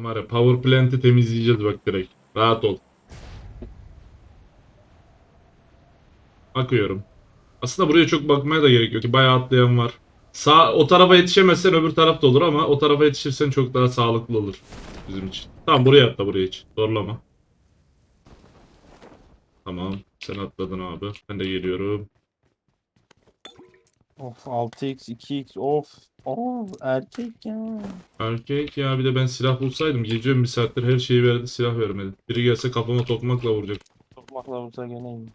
Lan var ya power plant'i temizleyeceğiz bak direkt. Rahat ol. Bakıyorum. Aslında buraya çok bakmaya da gerek yok ki bayağı atlayan var. Sağ o tarafa yetişemezsen öbür tarafta olur ama o tarafa yetişirsen çok daha sağlıklı olur bizim için. Tamam buraya atla buraya hiç. Zorlama. Tamam. Sen atladın abi. Ben de geliyorum. Of 6x 2x of. Of erkek ya. Erkek ya bir de ben silah bulsaydım. Geliyorum bir saattir her şeyi verdi silah vermedi. Biri gelse kafama tokmakla vuracak. Tokmakla vursa gene iyi.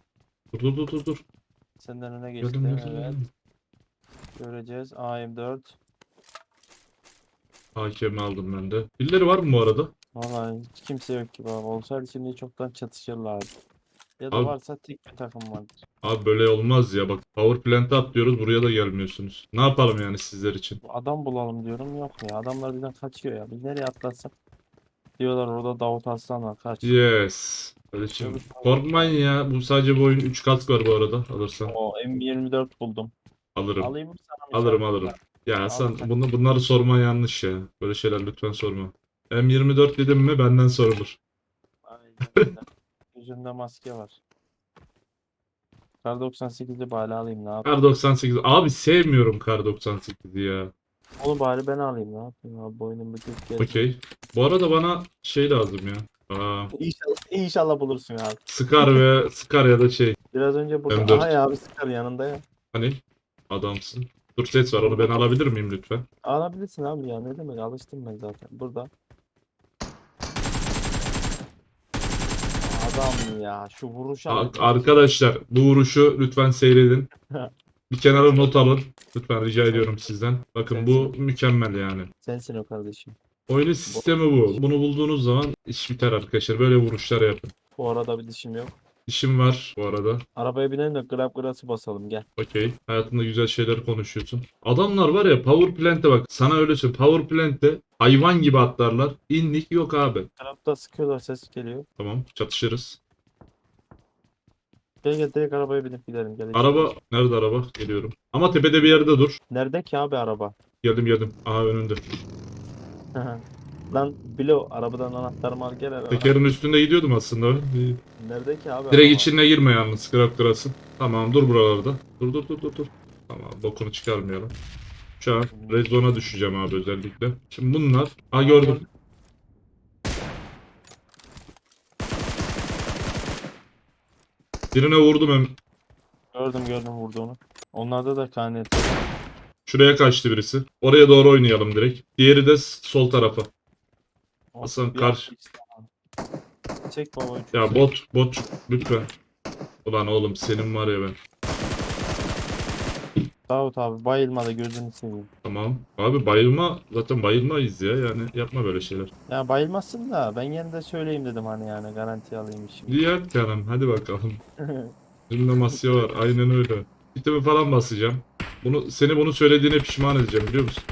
Dur dur dur dur dur. Senden öne geçti. Geldim geldim. Evet. geldim. Göreceğiz. AM4. Hakerini aldım ben de. Birileri var mı bu arada? Vallahi hiç kimse yok gibi abi. Olsaydı şimdi çoktan çatışırlardı. Ya da Abi- varsa tek bir takım vardır. Abi böyle olmaz ya bak power plant'e atlıyoruz buraya da gelmiyorsunuz. Ne yapalım yani sizler için? Bu Adam bulalım diyorum yok ya. Adamlar birden kaçıyor ya. Biz nereye atlatsak? Diyorlar orada Davut Aslan var. Kaç. Yes. Kardeşim korkmayın ya bu sadece bu oyun 3 kask var bu arada alırsan. O M24 buldum. Alırım. Alayım mı sana mı? Alırım sen? alırım. Ya Hasan Al. bunu, bunları sorman yanlış ya. Böyle şeyler lütfen sorma. M24 dedim mi benden sorulur. Aynen öyle. Yüzünde maske var. Kar 98'i bari alayım ne yapayım? Kar 98. Abi sevmiyorum Kar 98'i ya. Onu bari ben alayım ne yapayım abi boynum gel. Okey. Bu arada bana şey lazım ya. Aa, İnşallah, inşallah bulursun abi. Scar ve Scar ya da şey. Biraz önce burada M4. aha ya abi sıkar yanında ya. Hani adamsın. Dur ses var onu ben alabilir miyim lütfen? Alabilirsin abi ya ne demek alıştım ben zaten burada. Adam ya şu vuruşa. Arkadaşlar bu vuruşu lütfen seyredin. Bir kenara not alın. Lütfen rica ediyorum sizden. Bakın bu mükemmel yani. Sensin o kardeşim. Oyunun sistemi bu. Bunu bulduğunuz zaman iş biter arkadaşlar. Böyle vuruşlar yapın. Bu arada bir dişim yok. İşim var bu arada. Arabaya binelim de grab grası basalım gel. Okey. Hayatında güzel şeyler konuşuyorsun. Adamlar var ya Power Plant'e bak. Sana öyle söyleyeyim. Power Plant'te hayvan gibi atlarlar. İnlik yok abi. Grab'da sıkıyorlar ses geliyor. Tamam çatışırız. Gel gel direkt arabaya binip gidelim. Gel. Araba nerede araba? Geliyorum. Ama tepede bir yerde dur. Nerede ki abi araba? Geldim geldim. Aha önünde. Lan Bilo arabadan anahtarımı al gel araba. Tekerin üstünde gidiyordum aslında. İyi. Nerede ki abi Direkt araba? içine girme yalnız scrap kırasın. Tamam dur buralarda. Dur dur dur dur dur. Tamam bokunu çıkarmayalım. Şu an red zone'a düşeceğim abi özellikle. Şimdi bunlar. Ha gördüm. Birine vurdum hem. Gördüm gördüm vurduğunu. Onlarda da kanet. Şuraya kaçtı birisi. Oraya doğru oynayalım direkt. Diğeri de s- sol tarafa. Hasan, karşı-. Çek baba. Ya bot bot lütfen. Ulan oğlum senin var ya ben. Davut abi bayılma da gözünü seveyim. Tamam. Abi bayılma. Zaten bayılmayız ya yani yapma böyle şeyler. Ya bayılmazsın da ben yine de söyleyeyim dedim hani yani garanti alayım şimdi. Diğer canım hadi bakalım. Elimde masya var aynen öyle. Bitimi falan basacağım. Bunu seni bunu söylediğine pişman edeceğim biliyor musun?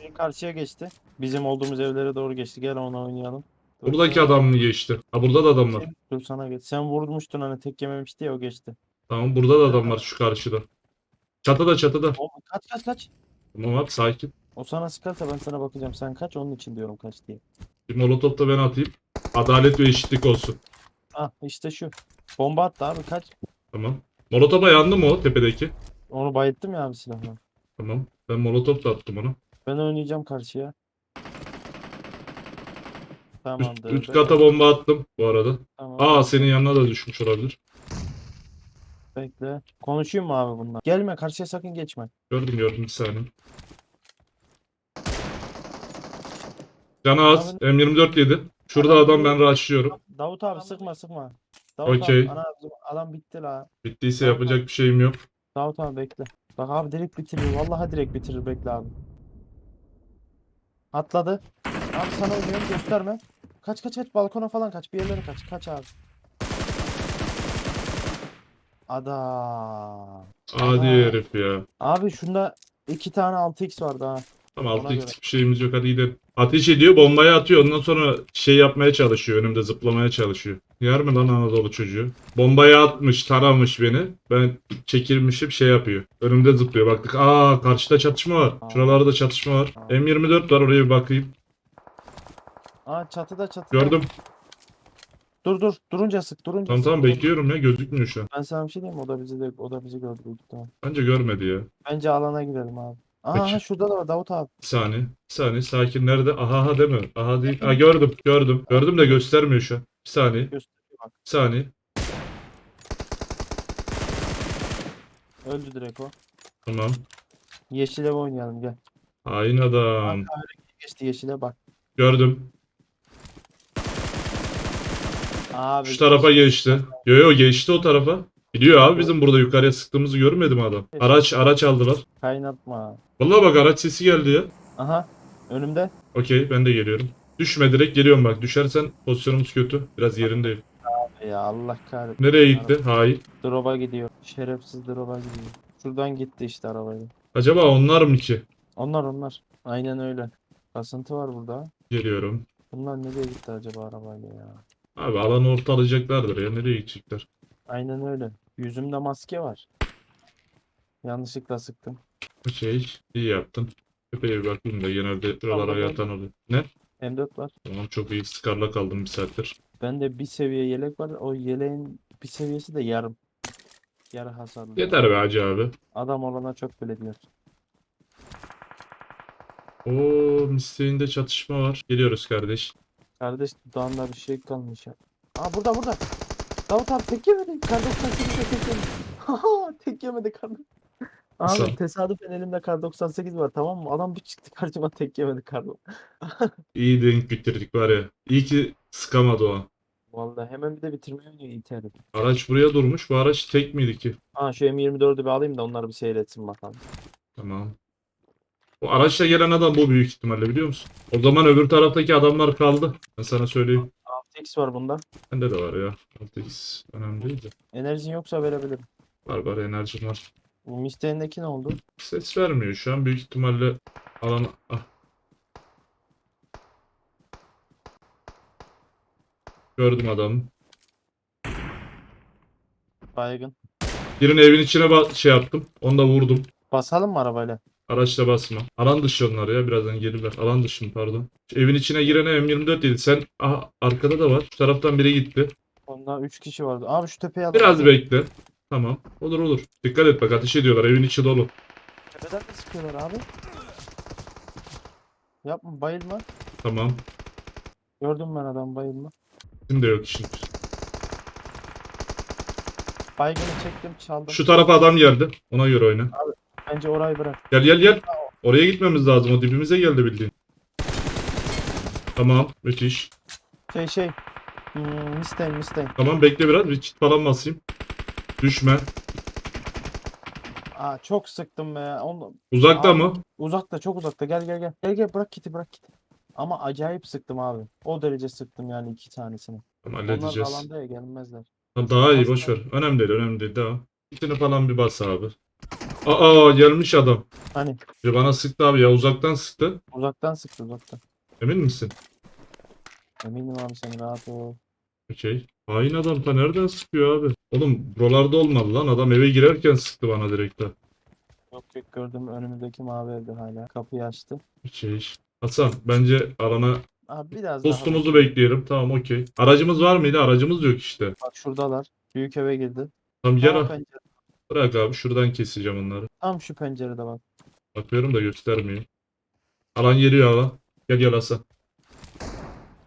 Bir karşıya geçti. Bizim olduğumuz evlere doğru geçti. Gel ona oynayalım. Dur Buradaki sana- adam mı geçti? Ha burada da adam var. Dur sana geç. Sen vurmuştun hani tek yememişti ya o geçti. Tamam burada da adam var şu karşıda. Çatıda çatıda. O, kaç kaç kaç. Tamam abi sakin. O sana sıkarsa ben sana bakacağım. Sen kaç onun için diyorum kaç diye. Bir molotof da ben atayım. Adalet ve eşitlik olsun. Ah işte şu. Bomba attı abi kaç. Tamam. Molotofa yandı mı o tepedeki? Onu bayılttım ya abi silahla. Tamam. Ben molotof da attım onu. Ben oynayacağım karşıya. Üst, Tamamdır. üst be- kata bomba attım bu arada. Tamam. Aa senin yanına da düşmüş olabilir. Bekle. Konuşayım mı abi bunlar? Gelme karşıya sakın geçme. Gördüm gördüm bir saniye. Canı az. M24 yedi. Şurada adam ben rushlıyorum. Davut abi sıkma sıkma. Davut Okey. abi ana adam bitti la. Bittiyse Tamam. yapacak bir şeyim yok. Davut abi bekle. Bak abi direkt bitirir. Vallahi direkt bitirir bekle abi. Atladı. Abi sana oynuyorum gösterme. Kaç kaç kaç balkona falan kaç bir yerlere kaç. Kaç abi. Adam. Adi herif ya. Abi şunda iki tane 6x vardı ha. Tamam Ona 6 göre. bir şeyimiz yok hadi gidelim. Ateş ediyor bombayı atıyor ondan sonra şey yapmaya çalışıyor önümde zıplamaya çalışıyor. Yer mi lan Anadolu çocuğu? Bombayı atmış taramış beni. Ben çekilmişim şey yapıyor. Önümde zıplıyor baktık. Aa karşıda çatışma var. Şuralarda çatışma var. Aa. M24 var oraya bir bakayım. Aa çatıda çatıda. Gördüm. Dur dur. Durunca sık. Durunca Tamam sık. tamam bekliyorum ya gözükmüyor şu an. Ben sana bir şey diyeyim mi? O da bizi de o da bizi gördü büyük ihtimal. Bence görmedi ya. Bence alana gidelim abi. Aha Peki. şurada da var Davut abi. Bir saniye. Bir saniye. Sakin. Nerede? Aha aha deme. Aha değil. Ha gördüm. Gördüm. Gördüm de göstermiyor şu an. Bir saniye. Bir saniye. Öldü direkt o. Tamam. Yeşile oynayalım gel. Hain adam. Geçti yeşile bak. Gördüm. Abi Şu tarafa geçti. Yo yo geçti o tarafa. Gidiyor abi bizim burada yukarıya sıktığımızı görmedi mi adam? Araç araç aldılar. Kaynatma. Vallahi bak araç sesi geldi ya. Aha. Önümde. Okey ben de geliyorum. Düşme direkt geliyorum bak. Düşersen pozisyonumuz kötü. Biraz yerindeyim. Ya Allah kahretsin. Nereye gitti? Hain. Drop'a gidiyor. Şerefsiz drop'a gidiyor. Şuradan gitti işte arabayla. Acaba onlar mı ki? Onlar onlar. Aynen öyle. Kasıntı var burada. Geliyorum. Bunlar nereye gitti acaba arabayla ya? Abi alanı ortalayacaklardır ya. Nereye gidecekler? Aynen öyle. Yüzümde maske var. Yanlışlıkla sıktım. Okey. iyi yaptın. Epey bir bakayım da genelde şuralara Tamam, yatan oluyor. Ne? M4 var. Tamam çok iyi. Skarla kaldım bir saattir. Bende bir seviye yelek var. O yeleğin bir seviyesi de yarım. Yarı hasarlı. Yeter be hacı abi. Adam olana çok bile diyor. Oo misteğinde çatışma var. Geliyoruz kardeş. Kardeş dudağında bir şey kalmış ya. Aa burada burada. Davut abi tek yemedi. Kar 98 de tek yemedi. Haha tek yemedi kar. Nasıl? Abi tesadüfen elimde kar 98 var tamam mı? Adam bir çıktı karşıma tek yemedi kar. İyi denk bitirdik var ya. İyi ki sıkamadı o. Vallahi hemen bir de bitirmeyi oynuyor İT'de. Araç buraya durmuş. Bu araç tek miydi ki? Aa şu M24'ü bir alayım da onlar bir seyretsin bakalım. Tamam. Bu araçla gelen adam bu büyük ihtimalle biliyor musun? O zaman öbür taraftaki adamlar kaldı. Ben sana söyleyeyim. 6x var bunda. Bende de var ya. 6x önemli değil de. Enerjin yoksa verebilirim. Var var enerjim var. Bu Mustang'deki ne oldu? Ses vermiyor şu an. Büyük ihtimalle alan... Ah. Gördüm adamı. Baygın. Birinin evin içine ba- şey yaptım. Onu da vurdum. Basalım mı arabayla? Araçla basma. Alan dışı onlar ya. Birazdan gelirler. Alan dışı mı pardon. Şu evin içine girene M24 dedi. Sen aha, arkada da var. Şu taraftan biri gitti. Onda 3 kişi vardı. Abi şu tepeye al. Biraz bekle. Tamam. Olur olur. Dikkat et bak ateş ediyorlar. Evin içi dolu. Tepeden de sıkıyorlar abi. Yapma bayılma. Tamam. Gördüm ben adam bayılma. De yok işin. Baygını çektim çaldım. Şu tarafa adam geldi. Ona göre oyna. Bence orayı bırak. Gel gel gel. Oraya gitmemiz lazım. O dibimize geldi bildiğin. Tamam. Müthiş. Şey şey. Hmm, Mustang Mustang. Tamam bekle biraz. Bir çit falan basayım. Düşme. Aa çok sıktım be. Onu, Uzakta Abi. mı? uzakta çok uzakta. Gel gel gel. Gel gel bırak kiti bırak kiti. Ama acayip sıktım abi. O derece sıktım yani iki tanesini. Tamam Onlar halledeceğiz. alanda ya gelmezler. Tamam, daha iyi boş ver. Önemli değil önemli değil daha. İçini falan bir bas abi. Aa gelmiş adam. Hani Bir bana sıktı abi ya uzaktan sıktı. uzaktan sıktı uzaktan. Emin misin? Eminim abi sen rahat ol. Okey. Hain adam ta nereden sıkıyor abi? Oğlum buralarda olmadı lan. Adam eve girerken sıktı bana direkt ha. Yok yok gördüm önümüzdeki mavi evde hala. Kapıyı açtı. Okey. Hasan bence alana Abi biraz daha. postumuzu bekleyelim. Tamam okey. Aracımız var mıydı? Aracımız yok işte. Bak şuradalar. Büyük eve girdi. Tamam Tam, gel. pencere, Bırak abi şuradan keseceğim onları. tam şu pencerede bak. Bakıyorum da göstermiyor. Alan geliyor alan. Gel gel Hasan.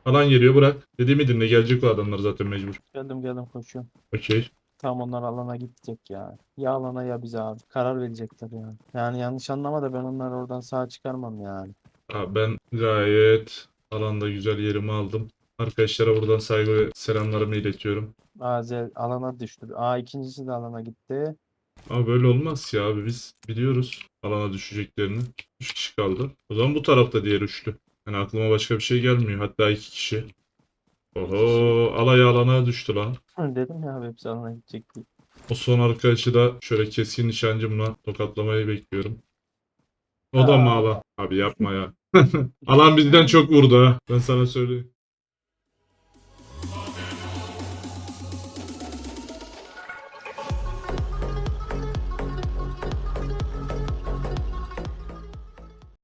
Alan geliyor bırak. Dediğimi dinle gelecek o adamlar zaten mecbur. Geldim geldim koşuyorum. Okey. Tam onlar alana gidecek ya. Ya alana ya bize abi. Karar verecekler yani. Yani yanlış anlama da ben onları oradan sağ çıkarmam yani. Abi ben gayet alanda güzel yerimi aldım. Arkadaşlara buradan saygı ve selamlarımı iletiyorum. Azel alana düştü. Aa ikincisi de alana gitti. Ama böyle olmaz ya abi biz biliyoruz alana düşeceklerini. 3 kişi kaldı. O zaman bu tarafta diğer üçlü. Yani aklıma başka bir şey gelmiyor. Hatta iki kişi. Oho alay alana düştü lan. Dedim ya abi hepsi alana gidecek diye. O son arkadaşı da şöyle keskin nişancımla tokatlamayı bekliyorum. O da mı alan? Abi yapma ya. alan bizden çok vurdu ha. Ben sana söyleyeyim.